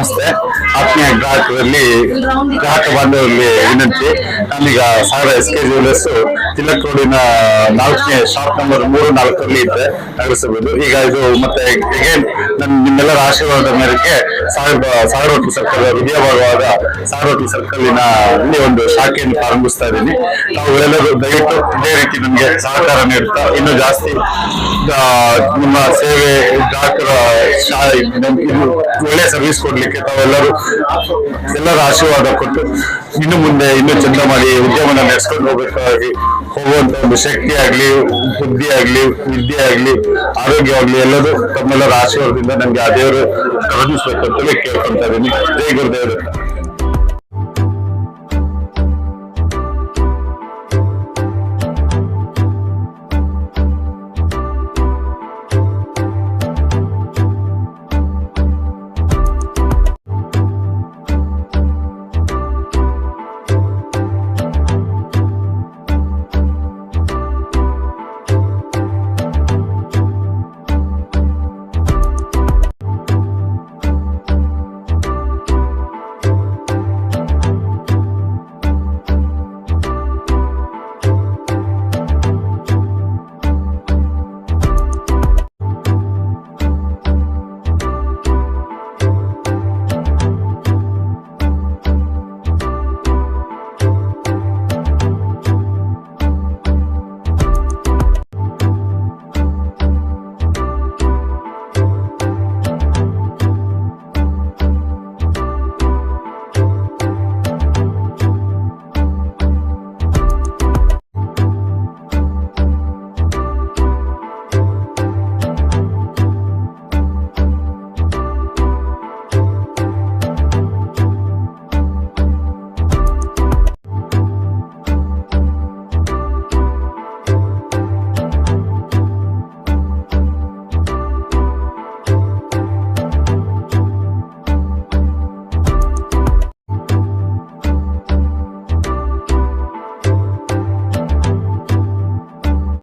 ನಮಸ್ತೆ. ಆತ್ಮೀಯ ಗ್ರಾಹಕರಲ್ಲಿ ಗ್ರಾಹಕ ಬಾಂಧವರಲ್ಲಿ ವಿನಂತಿ. ನಾನೀಗ ಸಾವಿರ ಎಸ್ ಕೆ ಜ್ಯುವೆಲರ್ಸ್ ತಿಲಕ್ ನಾಲ್ಕನೇ ಶಾಪ್ ನಂಬರ್ ಮೂರು ನಾಲ್ಕರಲ್ಲಿ ಇದ್ದೆ ನಗರಿಸಬಹುದು ಈಗ ಇದು ಮತ್ತೆ ಅಗೇನ್ ನನ್ನ ನಿಮ್ಮೆಲ್ಲರ ಆಶೀರ್ವಾದ ಮೇರೆಗೆ ಸಾವಿರ ಸಾವಿರ ಸರ್ಕಲ್ ವಿಜಯ ಭಾಗವಾದ ಸಾವಿರ ಹೋಟ್ಲು ಸರ್ಕಲ್ಲಿನ ಇಲ್ಲಿ ಒಂದು ಶಾಖೆಯನ್ನು ಪ್ರಾರಂಭಿಸ್ತಾ ಇದ್ದೀನಿ. ನಾವು ಎಲ್ಲರೂ ದಯವಿಟ್ಟು ಇದೇ ರೀತಿ ನಮಗೆ ಸಹಕಾರ ನೀಡುತ್ತಾ, ಇನ್ನೂ ಜಾಸ್ತಿ ನಿಮ್ಮ ಸೇವೆ ಗ್ರಾಹಕರ ಇದು ಒಳ್ಳೆ ಸರ್ವಿಸ್ ಕೊಡ್ಲಿಕ್ಕೆ ತಾವೆಲ್ಲರೂ ಎಲ್ಲರ ಆಶೀರ್ವಾದ ಕೊಟ್ಟು ಇನ್ನು ಮುಂದೆ, ಇನ್ನೂ ಚಂದ ಮಾಡಿ ಉದ್ಯಮನ ನಡೆಸ್ಕೊಂಡು ಹೋಗಬೇಕಾಗಿ ಹೋಗುವಂತ ಒಂದು ಶಕ್ತಿ ಆಗ್ಲಿ, ಬುದ್ಧಿ ಆಗ್ಲಿ, ವಿದ್ಯೆ ಆಗ್ಲಿ, ಆರೋಗ್ಯ ಆಗ್ಲಿ, ಎಲ್ಲದೂ ತಮ್ಮೆಲ್ಲರ ಆಶೀರ್ವಾದದಿಂದ ನಮ್ಗೆ ಆ ದೇವರು ಕರುಣಿಸ್ಬೇಕು ಅಂತೇಳಿ ಕೇಳ್ಕೊಂತ ಇದ್ದೀನಿ ಜೈ ಗುರುದೇವ್ ದತ್ತ.